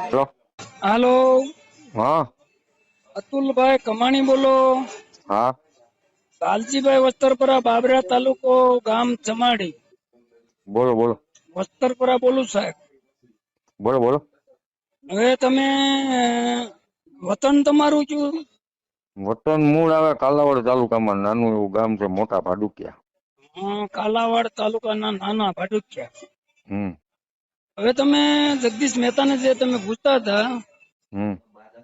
Hello. હાલો. હા. અતુલભાઈ કમાણી બોલો. હા. લાલજીભાઈ વસ્તરપરા બાબરા તાલુકો ગામ જમાડી. બોલો બોલો. વસ્તરપરા બોલું સાહેબ. બોલો બોલો. હવે તમે વતન તમારું શું? વતન મૂળ આવે કાલાવાડ તાલુકામાં નાનું એવું ગામ છે મોટા ભાડુકિયા. કાલાવાડ તાલુકાના નાના ભાડુકિયા. હમ. હવે તમે જગદીશ મહેતાને જે તમે પૂછતા હતા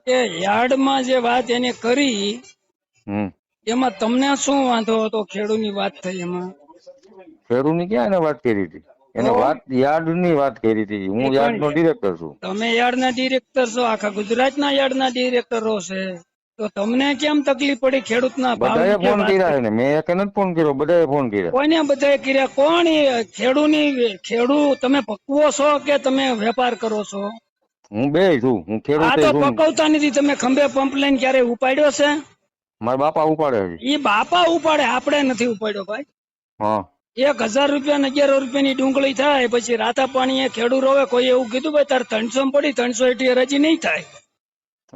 કે યાર્ડમાં જે વાત એને કરી હમ. એમાં તમને શું વાંધો હતો ખેડૂતની વાત થઈ એમાં? ખેડૂની ક્યાં એને વાત કરી હતી? એને વાત યાર્ડની વાત કરી હતી. હું યાર્ડ નો ડિરેક્ટર છું. તમે યાર્ડના ડિરેક્ટર છો આખા ગુજરાતના યાર્ડના ડિરેક્ટરો છે. તો તમને કેમ તકલીફ પડી? ખેડૂતના બધાએ ફોન કર્યા છે. ને મેં એક જ ફોન કર્યો બધાએ ફોન કર્યા. કોઈને બધાએ કર્યા? કોણ એ ખેડૂની ખેડૂ તમે પકવો છો કે તમે વેપાર કરો છો? હું બે છું. હું આ તો પકવતા નથી. તમે ખંભે પંપ લઈને ક્યારે ઉપાડ્યો છે? મારા બાપા ઉપાડે છે. ઈ બાપા ઉપાડે? આપણે નથી ઉપાડ્યો ભાઈ. હા. એક હજાર રૂપિયા ને અગિયાર રૂપિયાની ડુંગળી થાય પછી રાતા પાણીએ ખેડૂ રોવે કોઈ એવું કીધું ભાઈ તારે ત્રણસો પડી ત્રણસો એટી રજી નહીં થાય.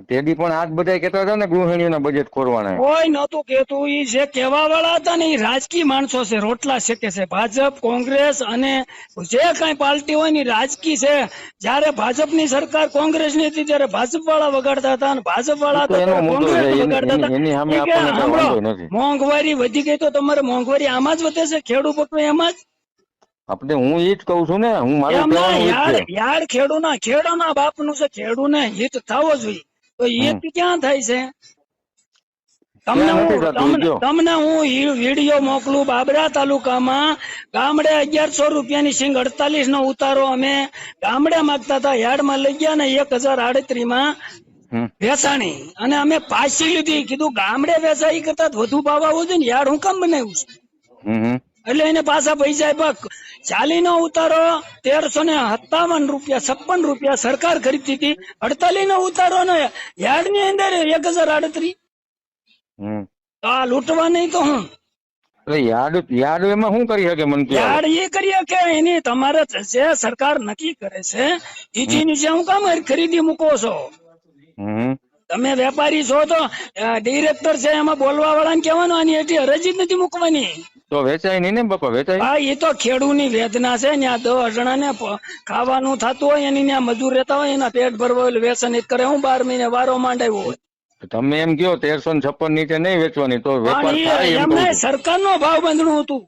તેદી પણ આજ બધા કેતા હતા ને ગૃહિણીઓના બજેટ ખોરવાના. કોઈ નતું કેતું ઈ જે કેવા વાળા હતા ને ઈ રાજકીય માણસો છે રોટલા શેકે છે. ભાજપ કોંગ્રેસ અને જે કઈ પાર્ટી હોય ને રાજકીય છે. જયારે ભાજપની સરકાર કોંગ્રેસની હતી ત્યારે ભાજપ વાળા વગાડતા હતા અને ભાજપ વાળા. કોંગ્રેસ વગાડતા હતા. મોંઘવારી વધી ગઈ તો તમારે મોંઘવારી આમાં જ વધે છે ખેડૂત પકવે એમાં જ? આપણે હું એ જ કહું છું ને હું મારું યાર યાર ખેડૂના ખેડૂના બાપનું છે ખેડૂને હિત થવો જોઈએ. તો એ ક્યાં થાય છે? તમને હું તમને- હું વીડિયો મોકલું બાબરા તાલુકામાં ગામડે અગિયારસો રૂપિયાની સિંગ અડતાલીસ નો ઉતારો અમે ગામડે માંગતા હતા યાર્ડમાં લઈ ગયા ને એક હજાર આડત્રીસમાં વેસાણી વેચાણી. અને અમે પાછી લીધી કીધું ગામડે વેચાઈ કરતા વધુ ભાવ આવવો જોઈએ ને યાર્ડ હું કામ બનાવ્યું છે. એટલે એને પાછા પૈસા આપ્યા ચાલી નો ઉતારો તેરસો ને સત્તાવન રૂપિયા છપ્પન રૂપિયા સરકાર ખરીદતી હતી. અડતાલીસ નો ઉતારો ને યાર્ડની અંદર એક હજાર આડત્રીસ. હમ. આ લૂંટવા નહીં તો હું? યાર્ડ યાર્ડ એમાં શું કરી શકે મન યાર્ડ એ કરી શકે એની તમારે જે સરકાર નક્કી કરે છે એથી નીચે હું કામ ખરીદી મૂકો છો. તમે વેપારી છો તો ડિરેક્ટર છે એમાં બોલવા વાળાને કેવાનું આની એટલી અરજી જ નથી મૂકવાની. તો વેચાય નહીં ને બાપા વેચાય? હા એ તો ખેડૂની વેદના છે ત્યાં દસ જણા ને ખાવાનું થતું હોય એની ત્યાં મજૂર રહેતા હોય એના પેટ ભરવા એટલે વ્યસન જ કરે. હું બાર મહિને વારો માંડાવ્યો હોય. તમે એમ કયો તેરસો ને છપ્પન નીચે નહીં વેચવાની તો એમને સરકાર નો ભાવ બંધણું હતું.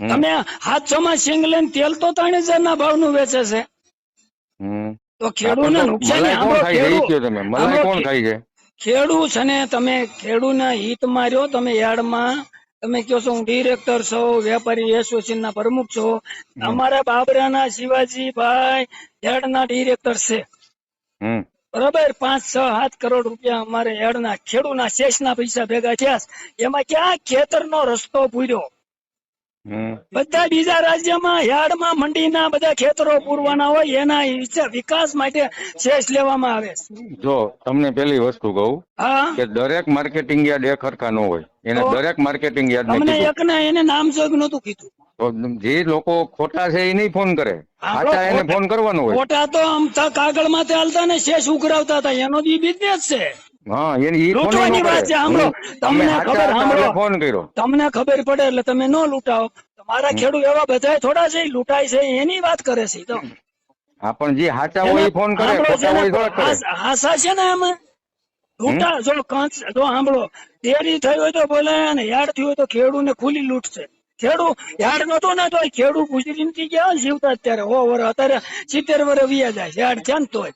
તમે હાથસો માં સિંગ લઈને તેલ તો ત્રણ હજાર ના ભાવનું વેચે છે. તો તો નુકસાન મલાઈ કોણ ખાઈ છે ખેડૂત છે ને તમે ખેડૂના હિત માર્યો તમે યાર્ડમાં તમે કહો છો હું ડિરેક્ટર છો વેપારી એસોસિએશન ના પ્રમુખ છો. અમારા બાબરાના શિવાજીભાઈ યાર્ડના ડિરેક્ટર છે. બરાબર? પાંચ છ સાત કરોડ રૂપિયા અમારે યાર્ડના ખેડૂના શેષના પૈસા ભેગા થયા એમાં ક્યાં ખેતરનો રસ્તો પૂર્યો? બધા બીજા રાજ્યમાં યાર્ડમાં મંડીના બધા ખેતરો પૂરવાના હોય એના વિકાસ માટે શેષ લેવામાં આવે જો તમને પેલી વસ્તુ કહું કે દરેક માર્કેટિંગ યાર્ડ એક હરખા ન હોય. એને દરેક માર્કેટિંગ યાર્ડ તમને કીધું. એક ના એને નામ જોગ નતું કીધું. જે લોકો ખોટા છે એ નહીં ફોન કરે. સાચા એને ફોન કરવાનો હોય. ખોટા તો આમ તો કાગળમાં ચાલતા ને શેષ ઉઘરાવતા હતા. એનો બી બિઝનેસ છે. હા એની લૂંટવાની વાત છે, સાંભળો. તમને તમે ખબર, સાંભળો. ફોન કર્યો. તમને ખબર પડે એટલે તમે ન લૂંટાવો. તમારા ખેડૂત એવા બધા થોડા છે લૂંટાય છે એની વાત કરે છે તો. હા પણ જે હાચા હોય એ ફોન કરે સાંભળો, ખોટા હોય થોડા કરે. હાસા છે ને એમ. લૂંટા જો કાંચ જો સાંભળો દેરી થઈ હોય તો બોલે ને યાર થયું હોય તો ખેડૂત ને ખુલ્લી લૂંટ છે. ખેડૂત યાર્ડ નતો ને તો ખેડૂ ગુજરી નથી ગયા જીવતા અત્યારે હો વર અત્યારે સિત્તેર વર વિયા જાય યાર છે ને તોય.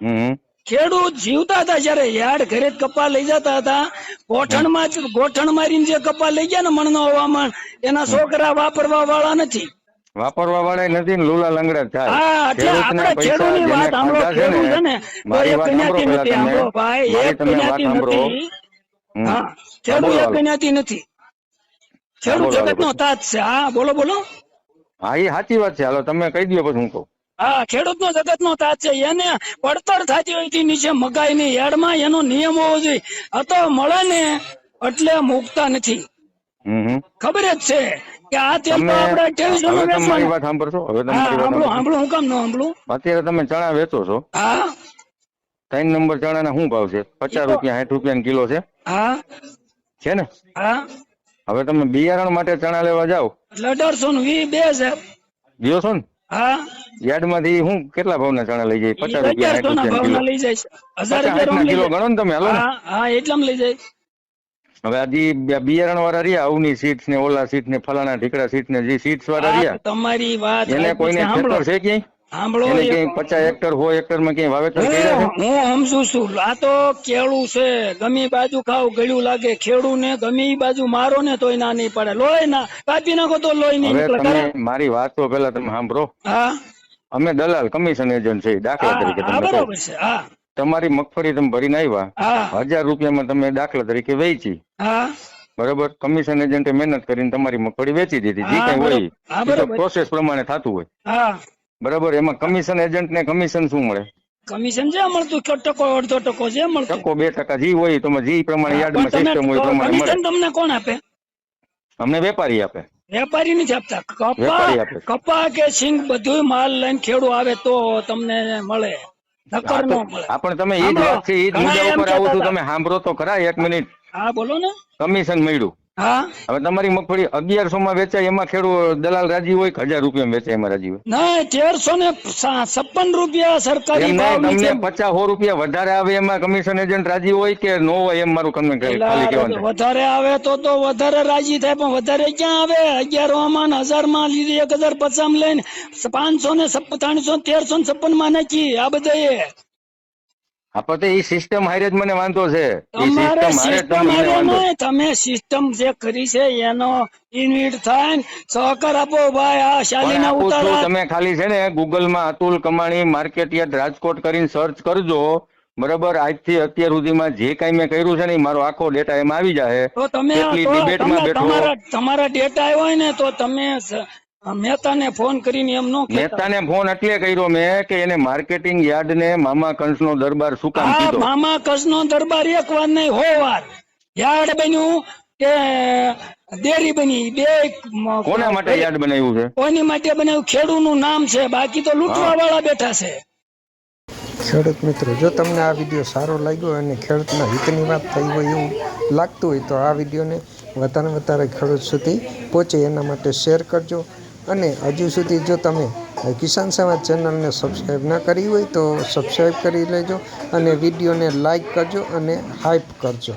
હમ. ખેડૂત જીવતા હતા જયારે યાર્ડ ઘરે કપા લઈ જતા હતા. ગોઠણમાં ગોઠણ મારીને જે કપા લઈ ગયા ને મણનો હવામાન એના છોકરા વાપરવા વાળા નથી. વાપરવા વાળા નથી ને લુલા લંગડા થાય. હા એટલે આપણે ખેડૂતની વાત સાંભળો ખેડૂત છે ને મારી વાત સાંભળો નથી સાંભળો ભાઈ એક સાંભળો. નથી. હા ખેડૂત એક. જ્ઞાતિ નથી. ખેડૂત બોલો જગત નો તાત તાજ છે. હા બોલો બોલો. હા એ સાચી વાત છે. હાલો તમે કહી દો પછી હું કહું. હા ખેડૂત નો જગત નો તાજ છે. એને પડતર થતી હોયથી નીચે મગાઈ ની યાર્ડમાં એનો નિયમ હોવો જોઈએ. આ મળે ને એટલે મૂકતા નથી. ખબર જ છે કે આ તેલ તો તમે આપણે અઠ્યાવીસો તમે વેચવાનું. વાત સાંભળશો? હવે સાંભળો સાંભળો. હું કામ ન સાંભળો? અત્યારે તમે ચણા વેચો છો. હા. ત્રણ નંબર ચણા ના શું ભાવ છે? પચાસ રૂપિયા સાઠ રૂપિયા કિલો છે. હા. છે ને? હા. હવે તમે બિયારણ માટે ચણા લેવા જાઓ. એટલે અઢારસો નું વી બે હજાર. છો ને? હા? યાર્ડમાંથી હું કેટલા ભાવના ચણા લઈ જાય? પચાસ રૂપિયા રૂપિયા ભાવના લઈ જાય હજાર લઈ કિલો ગણો ને તમે હાલો હા હા એટલામાં લઈ જાય. હવે આ બિયારણ વાળા રહ્યા અવની સીટ્સ ને ઓલા સીટ ને ફલાણા ઢીકડા સીટ ને જે સીટ્સ વાળા રહ્યા. તમારી વાત એને કોઈને. ખેતર છે ક્યાંય? સાંભળો પચાસ હેક્ટર સો હેક્ટરમાં ક્યાંય વાવેતર હું સમજુ છું. આ તો કેળું છે. ગમી બાજુ ખાવ ગળ્યું લાગે. ખેડૂ ને ગમી બાજુ મારો ને તોય ના નહીં પડે. લોહી ના કાપી નાખો તો લોહી નહીં મારી વાત તો પેલા તમે સાંભળો. હા? અમે દલાલ કમિશન એજન્ટ છે દાખલા તરીકે તમે તમને છે હા. તમારી મગફળી તમે ભરીને આવ્યા હજાર રૂપિયામાં તમે દાખલા તરીકે વેચી. હા. બરોબર? કમિશન એજન્ટે મહેનત કરીને તમારી મગફળી વેચી દીધી. જે કઈ બરોબર. હોય બરોબર. પ્રોસેસ પ્રમાણે થતું હોય. હા. બરાબર એમાં કમિશન એજન્ટ ને કમિશન શું મળે? કમિશન જે મળતું કે ટકો અડધો ટકો જે મળતું. ટકો બે ટકા જે હોય તમે જે પ્રમાણે યાર્ડમાં સિસ્ટમ હોય પ્રમાણે મળે. તમને કોણ આપે? અમને વેપારી આપે. વેપારી નથી આપતા. કપા. કપા કે સિંગ બધું માલ લઈને ખેડૂ આવે તો તમને મળે. નકર નો મળે. પણ તમે ઈ જ વાત છે ઈ જ મુદ્દા ઉપર આવું છો તમે સાંભળો તો ખરા એક મિનિટ. હા બોલો ને. કમિશન મળ્યું. હા? હવે તમારી મગફળી અગિયારસો માં વેચાય એમાં ખેડૂત દલાલ રાજી હોય કે હજાર રૂપિયા વેચાય એમાં રાજી હોય? ના તેરસો ને છપ્પન રૂપિયા સરકારી ભાવ તમને પચાસ સો રૂપિયા વધારે આવે એમાં કમિશન એજન્ટ રાજી હોય કે નો હોય એમ મારું તમને ખાલી કહેવાનું વધારે આવે તો તો વધારે રાજી થાય પણ વધારે ક્યાં આવે? અગિયારો માં હજારમાં લીધી એક હજાર પચાસ લઈને પાંચસો ને ત્રણસો તેરસો ને છપ્પનમાં નાખી. આ બધા આપણે તો એ સિસ્ટમ હારે જ મને વાંધો છે. તમારે સિસ્ટમ હારે નહીં તમે સિસ્ટમ જે કરી છે એનો ઇન્વિટ થાય ને સહકાર આપો ભાઈ આ શાલીના ઉતારા. તમે ખાલી છે ને ગૂગલમાં અતુલ કમાણી માર્કેટ યાદ રાજકોટ કરીને સર્ચ કરજો. બરાબર આજથી અત્યાર સુધીમાં જે કાંઈ મેં કર્યું છે ને મારો આખો ડેટા એમાં આવી જાય તો તમે તમારા તમારા ડેટા આવ્યો હોય ને તો તમે મહેતાને ફોન કરીને એમ નો મહેતાને ફોન એટલે કર્યો મેં કે એને માર્કેટિંગ યાર્ડ ને મામા કંસનો દરબાર શું કામ કીધો? મામા કસનો દરબાર એક વાર નહીં હો વાર. યાર્ડ બન્યું કે દેરી બની બે કોના માટે યાર્ડ બનાવ્યું છે? કોની માટે બનાવ્યું? ખેડૂતનું નામ છે બાકી તો લૂંટવા વાળા બેઠા છે. ખેડૂત મિત્રો જો તમને આ વીડિયો સારો લાગ્યો અને ખેડૂતના હિતની વાત થઈ હોય એવું લાગતું હોય તો આ વિડીયોને વધારે વધારે ખેડૂત સુધી પહોંચે. એના માટે શેર કરજો. અને હજુ સુધી જો તમે કિસાન સમાજ ચેનલને સબસ્ક્રાઈબ ના કરી હોય તો સબસ્ક્રાઈબ કરી લેજો અને વિડીયોને લાઈક કરજો અને હાઈપ કરજો.